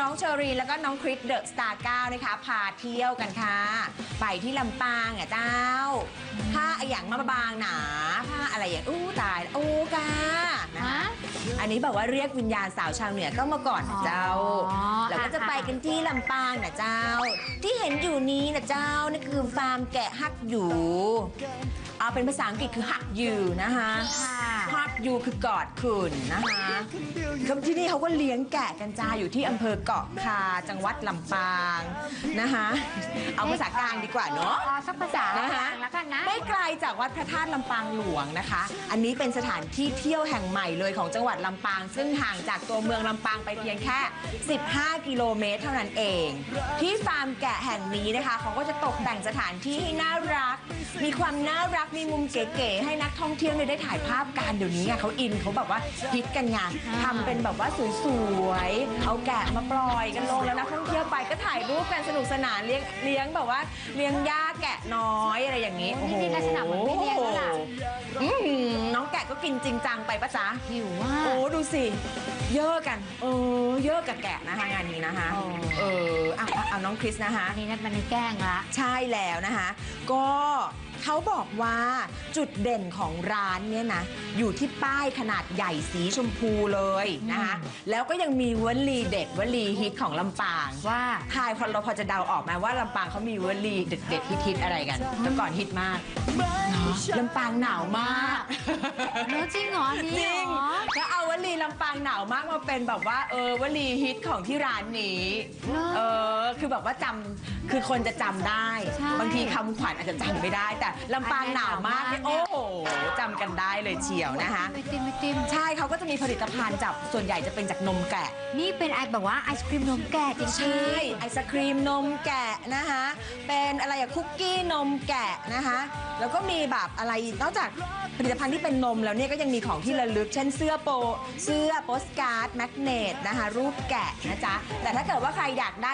น้องเชอรีนแล้วก็น้องคริสเดอะสตาร์เก้านะคะพาเที่ยวกันค่ะ ไปที่ลำปางอะเจ้าผ้าอะอย่างมาบางหนาผ้าอะไรอย่างอู้ตายอู้กานะคะฮะอันนี้แบบว่าเรียกวิญญาณสาวชาวเหนือเข้ามาก่อนนะเจ้าอ๋อแล้วก็จะไปกันที่ลำปางนะเจ้า ที่เห็นอยู่นี้นะเจ้านั่นคือฟาร์มแกะฮักอยู่ เอาเป็นภาษาอังกฤษคือฮักยูนะคะค่ะ ฮักยูคือกอดคุณนะคะแล้วที่นี่เขาก็เลี้ยงแกะกันจ้าอยู่ที่อำเภอเกาะคาจังหวัดลำปางนะคะ เอาภาษากลางดีกว่าเนาะเอาสักภาษานะคะกลางแล้วกันนะไม่ไกลจากวัดพระธาตุลำปางหลวงนะคะ อันนี้เป็นสถานที่เที่ยวแห่งใหม่เลยของจังหวัดลำปาง ซึ่งห่างจากตัวเมืองลำปางไปเพียงแค่ 15 กิโลเมตรเท่านั้นเอง ที่ฟาร์มแกะแห่งนี้นะคะเขาก็จะตกแต่งสถานที่ให้น่ารัก มีความน่ารักมีมุมเก๋ๆให้นักท่องเที่ยวเนี่ยได้ถ่ายภาพกันเดี๋ยวนี้ไงเขาอินเขาแบบว่าฮิตกันไงทำเป็นแบบว่าสวยๆเอาแกะมาปล่อยกันลงแล้วนักท่องเที่ยวไปก็ถ่ายรูปกันสนุกสนานเลี้ยงเลี้ยงแบบว่าเลี้ยงย่าแกะน้อยอะไรอย่างนี้โอ้นี่ลักษณะเหมือนไม่เลี้ยงแล้วล่ะอืมน้องแกะก็กินจริงจังไปปะจ๊ะหิวว่า โอ้ดูสิ เยอะกันเออเยอะกับแกะนะคะงานนี้นะคะอ๋อเออเอาเอาเอาน้องคริสนะคะ อันนี้นัดมันในแกล้งละ ใช่แล้วนะคะ ก็ เขาบอกว่าจุดเด่นของร้านเนี่ยนะ อยู่ที่ป้ายขนาดใหญ่สีชมพูเลยนะคะแล้วก็ยังมีวลีเด็ดวลีฮิตของลำปางว่าทายพอเราพอจะเดาออกไหมว่าลำปางเขามีวลีเด็ดๆฮิตๆอะไรกันแต่ก่อนฮิตมากลำปางหนาวมากเนื้อจริงเหรออันนี่จริง เหรอ แล้วเอาวลีลำปางหนาวมากมาเป็นแบบว่าเออวลีฮิตของที่ร้านนี้เหรอเออคือแบบว่าจำคือคนจะจำได้ ใช่ บางทีคำขวัญอาจจะจำไม่ได้ แต่ลำปางหนาวมากเนี่ยหนาวมากโอ้โหจำกันได้เลยเชียวนะคะ ไอติมไอติมใช่เขาก็จะมีผลิตภัณฑ์จากส่วนใหญ่จะเป็นจากนมแกะ นี่เป็นไอแบบว่าไอศครีมนมแก่จริงๆ ใช่ ไอศครีมนมแกะนะคะ เป็นอะไรอะคุกกี้นมแกะนะคะ แล้วก็มีแบบอะไรนอกจากผลิตภัณฑ์ที่เป็นนมแล้วเนี่ยก็ยังมีของที่ระลึก เช่นเสื้อโปเสื้อโปสการ์ดแมกเนตนะคะ รูปแกะนะจ๊ะ แต่ถ้าเกิดว่าใครอยากได้